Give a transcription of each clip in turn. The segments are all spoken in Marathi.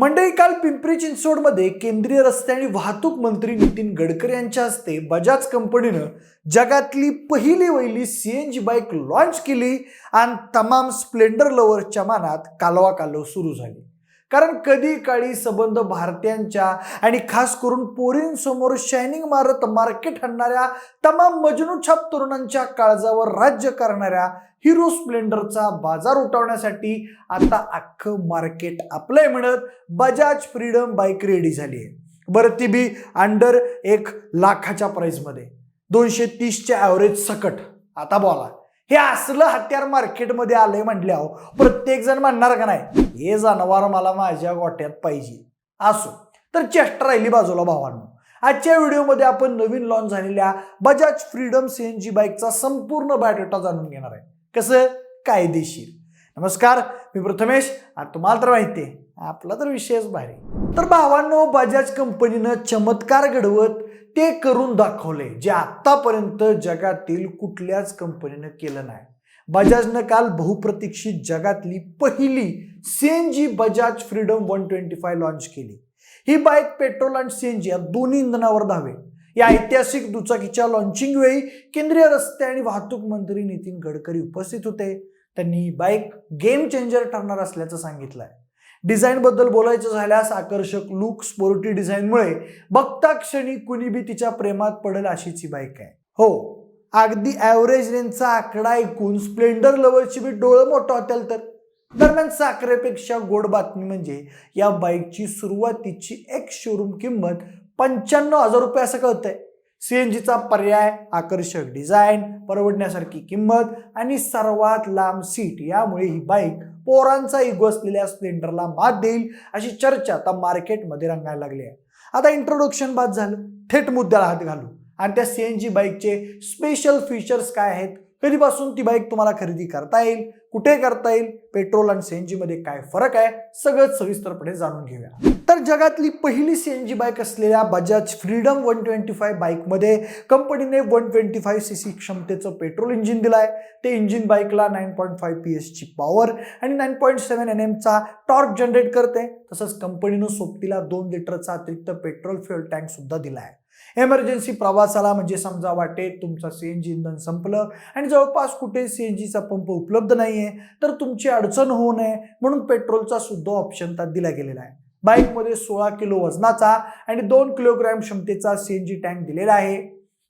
मंडळी काल पिंपरी चिंचवडमध्ये केंद्रीय रस्ते आणि वाहतूक मंत्री नितीन गडकरी यांच्या हस्ते बजाज कंपनीनं जगातली पहिली वहिली C N G bike launch केली आणि तमाम स्प्लेंडर लव्हरच्या मनात कालवा कालव सुरू झाली. कारण कधी काळी संबंध भारतीयांच्या आणि खास करून पोरींसमोर शायनिंग मारत मार्केट आणणाऱ्या तमाम मजनूछाप तरुणांच्या काळजावर राज्य करणाऱ्या हिरो स्प्लेंडरचा बाजार उठवण्यासाठी आता अख्खं मार्केट आपलंय म्हणत बजाज फ्रीडम बाईक रेडी झाली आहे. बरं ती बी अंडर एक लाखाच्या प्राईजमध्ये दोनशे तीसच्या ॲव्हरेज सकट. आता बोला. हे असलं हत्यार मार्केटमध्ये आलंय म्हटल्यावर प्रत्येक जण म्हणणार का नाही हे जनावर मला माझ्या गोट्यात पाहिजे. असो. तर चेष्टा राहिली बाजूला भावांनो. आजच्या व्हिडिओमध्ये आपण नवीन लॉन्च झालेल्या बजाज फ्रीडम सी बाईकचा संपूर्ण बायोडेटा जाणून घेणार आहे. कसं? कायदेशीर. नमस्कार मी प्रथमेश. तुम्हाला तर माहिती आहे आपला तर विषयच भारी तर भावांनो बजाज कंपनीनं चमत्कार घडवत ते करून दाखवले जे आतापर्यंत जगातील कुठल्याच कंपनीनं केलं नाही. बजाजनं काल बहुप्रतीक्षित जगातली पहिली CNG Bajaj Freedom one twenty five launch केली. ही बाईक पेट्रोल आणि सीएनजी या दोन्ही इंधनावर धावे या ऐतिहासिक दुचाकीच्या लॉन्चिंग वेळी केंद्रीय रस्ते आणि वाहतूक मंत्री नितीन गडकरी उपस्थित होते. त्यांनी ही बाईक गेम चेंजर ठरणार असल्याचं सांगितलंय. डिझाईनबद्दल बोलायचं झाल्यास आकर्षक लुक स्पोर्टी डिझाईनमुळे बघता क्षणी कुणी बी तिच्या प्रेमात पडेल अशीची बाईक आहे. हो अगदी ॲव्हरेज रेंजचा आकडा ऐकून स्प्लेंडर लवरची बी डोळं मोठं होतील तर. दरम्यान साखरेपेक्षा गोड बातमी म्हणजे या बाईकची सुरुवातीची एक शोरूम किंमत पंच्याण्णव हजार रुपये असं कळतंय. सी एन जीचा पर्याय आकर्षक डिझाईन परवडण्यासारखी किंमत आणि सर्वात लांब सीट यामुळे ही बाईक पोरांचा इगो असलेल्या स्प्लेंडरला मात देईल अशी चर्चा आता मार्केटमध्ये रंगायला लागली आहे. आता इंट्रोडक्शन बाद झालं. थेट मुद्द्याला हात घालू. आणि त्या सी एन जी बाईकचे स्पेशल फीचर्स काय आहेत? कधीपासून ती बाईक तुम्हाला खरेदी करता येईल? कुठे करता येईल? पेट्रोल आणि सी एनमध्ये काय फरक आहे? सगळं सविस्तरपणे जाणून घेऊया. तर जगातली पहिली सी एन जी बाईक असलेल्या Bajaj Freedom one twenty five बाईकमध्ये कंपनीने one twenty five C C क्षमतेचं पेट्रोल इंजिन दिलं आहे ते इंजिन बाईकला नाईन पॉईंट फाय पी एसची पॉवर आणि नाईन पॉईंट सेवन एन एमचा टॉर्क जनरेट करते. तसंच कंपनीनं सोबतीला दोन लिटरचा अतिरिक्त पेट्रोल फ्युअल टँक सुद्धा दिला आहे एमर्जन्सी प्रवासाला म्हणजे समजा वाटेत तुमचं सी एन जी इंधन संपलं आणि जवळपास कुठे सी एन जीचा पंप उपलब्ध नाही आहे तर तुमची अडचण होऊ नये म्हणून पेट्रोलचा सुद्धा ऑप्शन त्यात दिला गेलेला आहे. बाईकमध्ये सोळा किलो वजनाचा आणि दोन किलोग्रॅम क्षमतेचा सी एन जी टँक दिलेला आहे.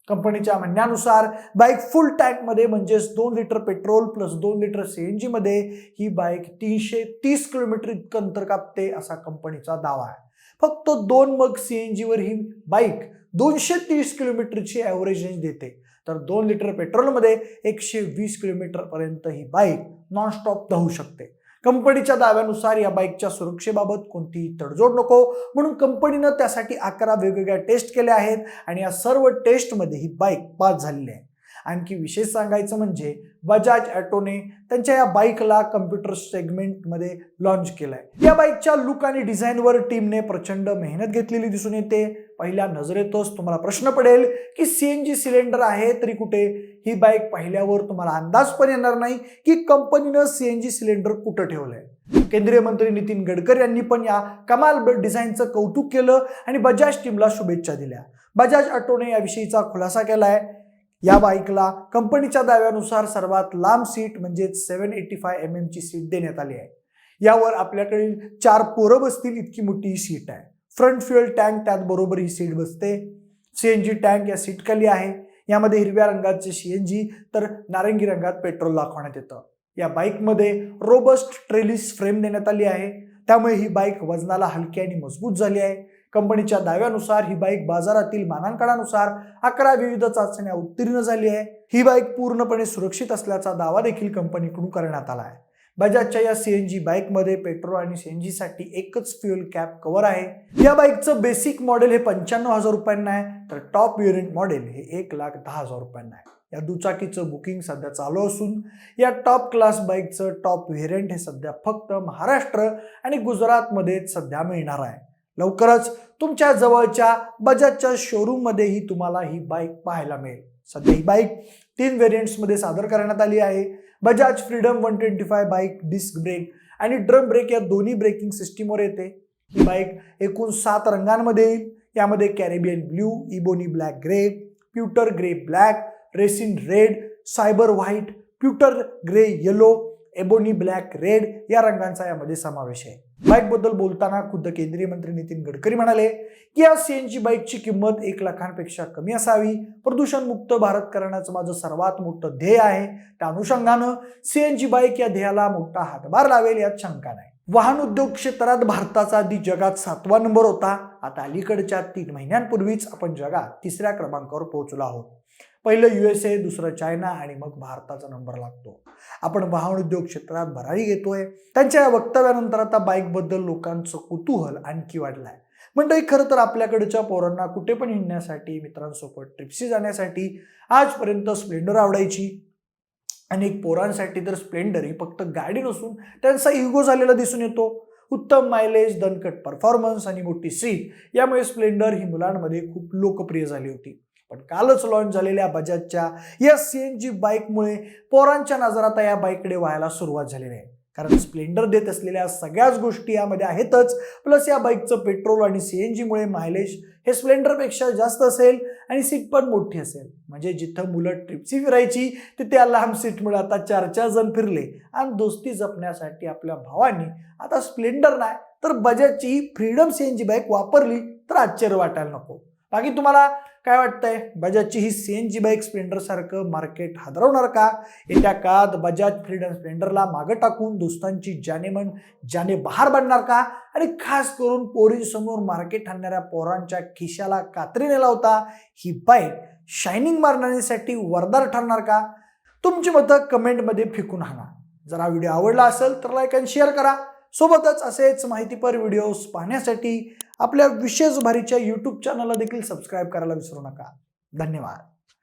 कंपनीच्या म्हणण्यानुसार बाईक फुल टँकमध्ये म्हणजेच दोन लिटर पेट्रोल प्लस दोन लिटर सी एन जीमध्ये ही बाईक तीनशे तीस किलोमीटर इतकं अंतर कापते असा कंपनीचा दावा आहे. फक्त दोन मग सी एन जीवर ही बाईक दोनशे तीस किलोमीटरची ॲव्हरेज रेंज देते. तर दोन लिटर पेट्रोलमध्ये एकशे वीस किलोमीटरपर्यंत ही बाईक नॉनस्टॉप धावू शकते. कंपनीच्या दाव्यानुसार या बाईकच्या सुरक्षेबाबत कोणतीही तडजोड नको. म्हणून कंपनीनं त्यासाठी अकरा वेगवेगळ्या टेस्ट केल्या आहेत आणि या सर्व टेस्टमध्ये ही बाईक पास झालेली आहे. आणखी विशेष सांगायचं म्हणजे बजाज ॲटोने त्यांच्या या बाईकला कम्प्युटर सेगमेंटमध्ये लॉन्च केलाय. या बाईकच्या लुक आणि डिझाईनवर टीमने प्रचंड मेहनत घेतलेली दिसून येते. पहिल्या नजरेतच तुम्हाला प्रश्न पडेल की सी एन जी सिलेंडर आहे तरी कुठे? ही बाईक पाहिल्यावर तुम्हाला अंदाज पण येणार नाही की कंपनीनं सी एन जी सिलेंडर कुठं ठेवलंय. केंद्रीय मंत्री नितीन गडकरी यांनी पण या कमाल डिझाईनचं कौतुक केलं आणि बजाज टीमला शुभेच्छा दिल्या. बजाज ऑटोने याविषयीचा खुलासा केलाय. या बाईकला कंपनीच्या दाव्यानुसार सर्वात लांब सीट म्हणजेच सेवन एटी फाय एम एमची सीट देण्यात आली आहे. यावर आपल्याकडील चार पोरं बसतील इतकी मोठी ही सीट आहे. फ्रंट फ्युएल टँक त्याचबरोबर ही सीट बसते. सी एन जी टँक या सीटखाली आहे. यामध्ये हिरव्या रंगाचे सी एन जी तर नारंगी रंगात पेट्रोल दाखवण्यात येतं. या बाईकमध्ये रोबस्ट ट्रेलिस फ्रेम देण्यात आली आहे. त्यामुळे ही बाईक वजनाला हलकी आणि मजबूत झाली आहे. कंपनीच्या दाव्यानुसार ही बाईक बाजारातील मानांकनानुसार अकरा विविध चाचण्या उत्तीर्ण झाली आहे. ही बाईक पूर्णपणे सुरक्षित असल्याचा दावा देखील कंपनीकडून करण्यात आला आहे. बजाजच्या या सी एन जी बाईकमध्ये पेट्रोल आणि सी एन जीसाठी एकच फ्युएल कॅप कव्हर आहे. या बाईकचं बेसिक मॉडेल हे पंच्याण्णव हजार रुपयांना आहे तर टॉप व्हेरियंट मॉडेल हे एक लाख दहा हजार रुपयांना आहे. या दुचाकीचं बुकिंग सध्या चालू असून या टॉप क्लास बाईकचं टॉप व्हेरियंट हे सध्या फक्त महाराष्ट्र आणि गुजरातमध्येच सध्या मिळणार आहे. लवकरच तुमच्या जवळच्या बजाजच्या शोरूममध्येही तुम्हाला ही बाईक पाहायला मिळेल. सध्या ही बाईक तीन व्हेरियंट्समध्ये सादर करण्यात आली आहे. Bajaj Freedom one twenty five bike disc brake आणि ड्रम ब्रेक या दोन्ही ब्रेकिंग सिस्टीमवर येते. ही बाईक एकूण सात रंगांमध्ये येईल. यामध्ये Caribbean blue ebony black grey pewter grey black racing red cyber white pewter grey yellow ebony black red या रंगांचा यामध्ये समावेश आहे. बाईकबद्दल बोलताना खुद्द केंद्रीय मंत्री नितीन गडकरी म्हणाले की या सीएनजी बाईकची किंमत एक लाखांपेक्षा कमी असावी. प्रदूषण मुक्त भारत करण्याचं माझं सर्वात मोठं ध्येय आहे. त्या अनुषंगानं सीएनजी बाईक या ध्येयाला मोठा हातभार लावेल यात शंका नाही. वाहन उद्योग क्षेत्रात भारताचा आधी जगात सातवा नंबर होता. आता अलीकडच्या तीन महिन्यांपूर्वीच आपण जगात तिसऱ्या क्रमांकावर पोहोचलो आहोत. पहिलं यू एस ए दुसरं चायना आणि मग भारताचा नंबर लागतो. आपण वाहन उद्योग क्षेत्रात भरारी घेतोय. त्यांच्या या वक्तव्यानंतर आता बाईकबद्दल लोकांचं कुतूहल आणखी वाढलंय. मंडळी खरं तर आपल्याकडच्या पोरांना कुठे पण हिंडण्यासाठी मित्रांसोबत ट्रिप्सी जाण्यासाठी आजपर्यंत स्प्लेंडर आवडायची. अनेक पोरांसाठी तर स्प्लेंडर ही फक्त गाडी नसून त्यांचा इगो झालेला दिसून येतो. उत्तम मायलेज दणकट परफॉर्मन्स आणि मोठी सीट यामुळे स्प्लेंडर ही मुलांमध्ये खूप लोकप्रिय झाली होती. पण कालच लॉन्च झालेल्या बजाजच्या या सी एन जी बाईकमुळे पोरांच्या नजरात या बाईककडे व्हायला सुरुवात झालेली आहे कारण स्प्लेंडर देत असलेल्या सगळ्याच गोष्टी यामध्ये आहेतच. प्लस या बाईकचं पेट्रोल आणि सी एन जीमुळे मायलेज हे स्प्लेंडरपेक्षा जास्त असेल आणि सीट पण मोठी असेल. म्हणजे जिथं मुलं ट्रिपची फिरायची तिथे या लांब सीटमुळे आता चार चार जण फिरले. आणि दोस्ती जपण्यासाठी आपल्या भावांनी आता स्प्लेंडर नाही तर बजाजची Freedom C N G bike वापरली तर आश्चर्य वाटायला नको. बाकी तुम्हाला काय वाटतंय? बजाजची ही C N G bike Splendor सारखं मार्केट हादरवणार का? येत्या काळात बजाज फ्रीडम स्प्लेंडरला मागं टाकून दोस्तांची जाने मन जाने बहार बनणार का? आणि खास करून पोरींसमोर मार्केट आणणाऱ्या पोरांच्या खिशाला कात्रीने लावता ही बाईक शायनिंग मारण्यासाठी वरदार ठरणार का? तुमची मतं कमेंटमध्ये फेकून हाणा. जर हा व्हिडिओ आवडला असेल तर लाईक अँड शेअर करा. सोबतच असेच माहितीपर व्हिडिओज पाहण्यासाठी आपल्या विशेष भारीच्या यूट्यूब चॅनलला देखील सबस्क्राईब करायला विसरू नका. धन्यवाद.